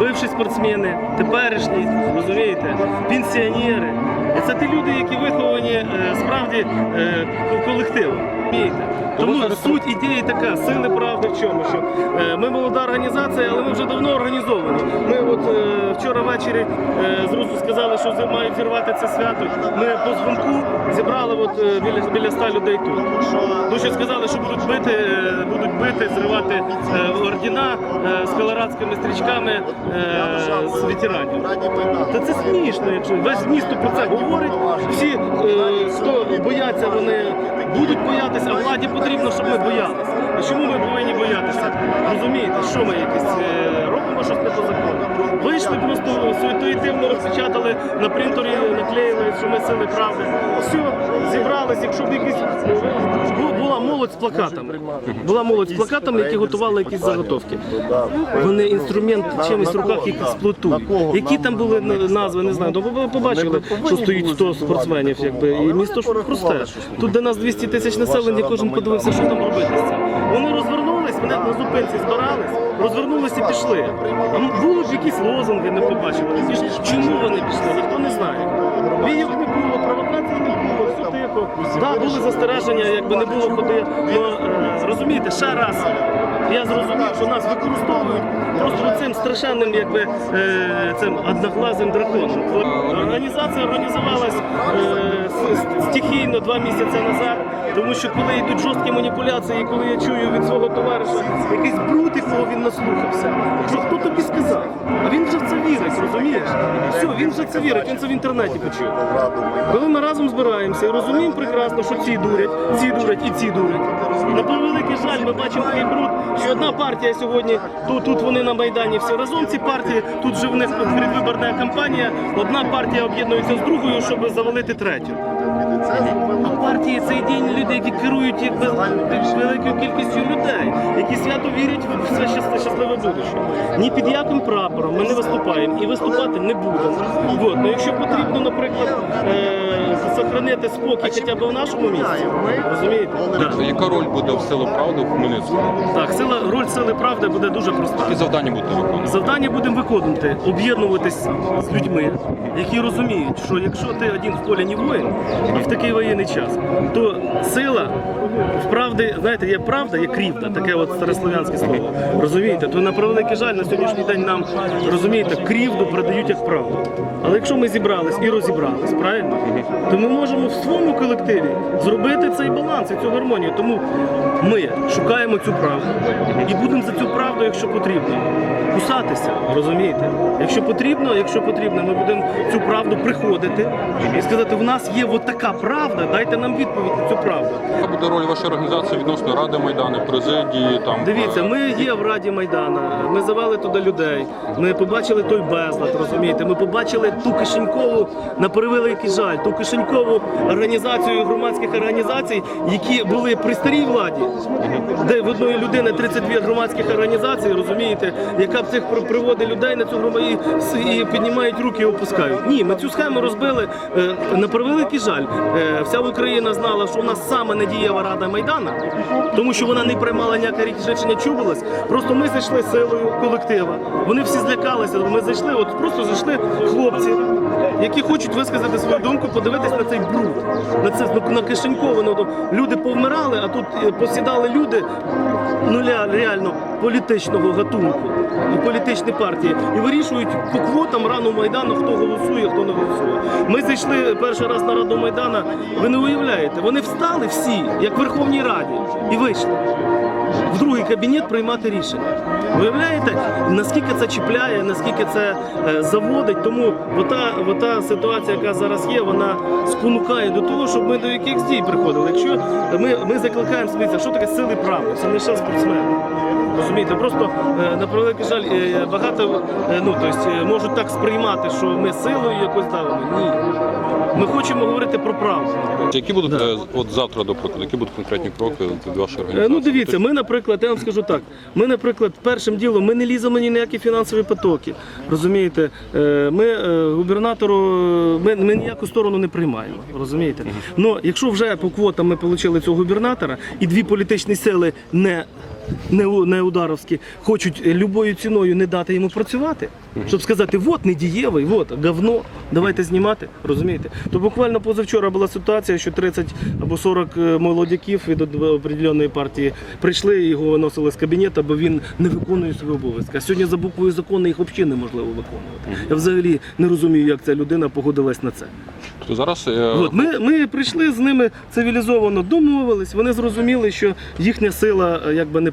бивші спортсмени, теперішні, розумієте, пенсіонери. Це ті люди, які виховані е, справді е, колективом. Розумієте? Тому суть ідеї така, сили правди в чому, що е, ми молода організація, але ми вже давно організовані. Ми от е, вчора ввечері е, з Русу сказали, що мають зірвати це свято. Ми по дзвонку зібрали от, е, біля, біля ста людей тут. Що сказали, що будуть бити, е, будуть бити, зривати е, ордена е, з колорадськими стрічками е, з ветеранів. Та це смішно, якщо весь місто про це говорить. Всі, е, хто бояться, вони будуть боятися, а владі потрібно, щоб ми боялися. Розумієте, що ми якось е, робимо щось не по закону? Вийшли просто інтуїтивно розпечатали на принтері, наклеїли, що ми сили правди. Все, зібрались, якщо б якісь була молодь з плакатами. Була молодь з плакатами, які готували якісь заготовки. Вони інструмент чимось в руках їх експлуатують. Які там були назви, не знаю. Ну, ви побачили, що стоїть 100 спортсменів, якби і місто ж просте. Тут де нас 200 тисяч населення, кожен подивився, що там робити з цим. Вони розвернулись, вони на зупинці збирались, розвернулись і пішли. А були б якісь лозунги, не побачили. Чому вони пішли? Ніхто не знає. Бійок не було, провокацій не було, все тихо. Так, були застереження, якби не було ходи. Ну, е, розумієте, ще раз. Я зрозумів, що нас використовують просто цим страшенним, якби е, цим одноглазим драконом. Організація організувалась е, стихійно два місяці назад, тому що коли йдуть жорсткі маніпуляції, коли я чую від свого товариша якийсь якого він наслухався, що хто тобі сказав? А він вже в це вірить, розумієш? Все, він вже в це вірить, він це в інтернеті почув. Коли ми разом збираємося і розуміємо прекрасно, що ці дурять, ці дурять і ці дурять. На превеликий жаль, ми бачимо такий бруд, що одна партія сьогодні, тут, тут вони на Майдані всі разом, ці партії, тут вже в них передвиборна кампанія, одна партія об'єднується з другою, щоб завалити третю. А партії це ідейні люди, які керують якби великою кількістю людей, які свято вірять в це щасливе, будуще. Ні під яким прапором ми не виступаємо і виступати не будемо. От. Ну, якщо потрібно, наприклад, е- сохранити спокій хоча б в нашому місті, розумієте? Да. Яка роль буде в силу правди в Хмельницькому? Так, сила, роль сили правди буде дуже проста. Які завдання будете виконувати? Завдання будемо виконувати, об'єднуватись з людьми, які розуміють, що якщо ти один в полі не воїн, і в такий воєнний час, то сила в правди, знаєте, є правда, є крівда, таке от старослов'янське слово. Розумієте? То на превеликий жаль на сьогоднішній день нам розумієте, крівду передають як правду. Але якщо ми зібрались і розібрались, правильно, то ми можемо в своєму колективі зробити цей баланс і цю гармонію. Тому ми шукаємо цю правду і будемо за цю правду, якщо потрібно, кусатися, розумієте? Якщо потрібно, якщо потрібно, ми будемо цю правду приходити і сказати, в нас є от така правда, дайте нам відповідь на цю правду. Яка буде роль вашої організації відносно Ради Майдану, президії? Там Дивіться, ми є в Раді Майдана, ми завели туди людей, ми побачили той безлад, розумієте, ми побачили ту кишенькову, на превеликий жаль, ту кишенькову організацію громадських організацій, які були при старій владі, де в одної людини 32 громадських організацій, розумієте, яка б цих при- приводить людей на цю громаду і, с- і піднімають руки і опускають. Ні, ми цю схему розбили е, на превеликий жаль. Е, вся Україна знала, що у нас саме недієва Рада Майдана, тому що вона не приймала ніяке рішення чубилась. Просто ми зайшли силою колектива. Вони всі злякалися. Ми зайшли, от просто зайшли хлопці, які хочуть висказати свою думку, подивитись на цей бруд, на це на кишеньковано. Ну, Люди повмирали, а тут е, посідали люди нуля реально політичного гатунку і політичні партії і вирішують по квотам рану майдану, хто голосує, хто не голосує. Ми зайшли перший раз на раду майдана. Ви не уявляєте, вони встали всі, як в Верховній Раді, і вийшли в другий кабінет приймати рішення. Виявляєте, наскільки це чіпляє, наскільки це е, заводить. Тому ота, ота ситуація, яка зараз є, вона спонукає до того, щоб ми до якихось дій приходили. Якщо ми, ми закликаємо сміття, що таке сили права? Це не ще спортсмени. Розумієте, просто е, на превеликий жаль, е, багато ну, тобто, можуть так сприймати, що ми силою якось давимо. Ні. Ми хочемо говорити про правду. які будуть е, от завтра, до прикладу, які будуть конкретні кроки від вашої Е, організації? Ну дивіться, ми, наприклад, я вам скажу так. Ми, наприклад, першим ділом ми не ліземо ні на які фінансові потоки. Розумієте, Е, ми е, губернатору, ми, ми ніяку сторону не приймаємо. Розумієте? Ну, якщо вже по квотам ми отримали цього губернатора, і дві політичні сили не не, не ударовські, хочуть е, любою ціною не дати йому працювати, щоб сказати, от недієвий, от говно, давайте знімати, розумієте? То буквально позавчора була ситуація, що 30 або 40 е, молодяків від определеної партії прийшли і його виносили з кабінету, бо він не виконує свої обов'язки. А сьогодні за буквою закону їх взагалі неможливо виконувати. Я взагалі не розумію, як ця людина погодилась на це. То зараз е, От, ми, ми прийшли з ними цивілізовано, домовились. Вони зрозуміли, що їхня сила е, якби не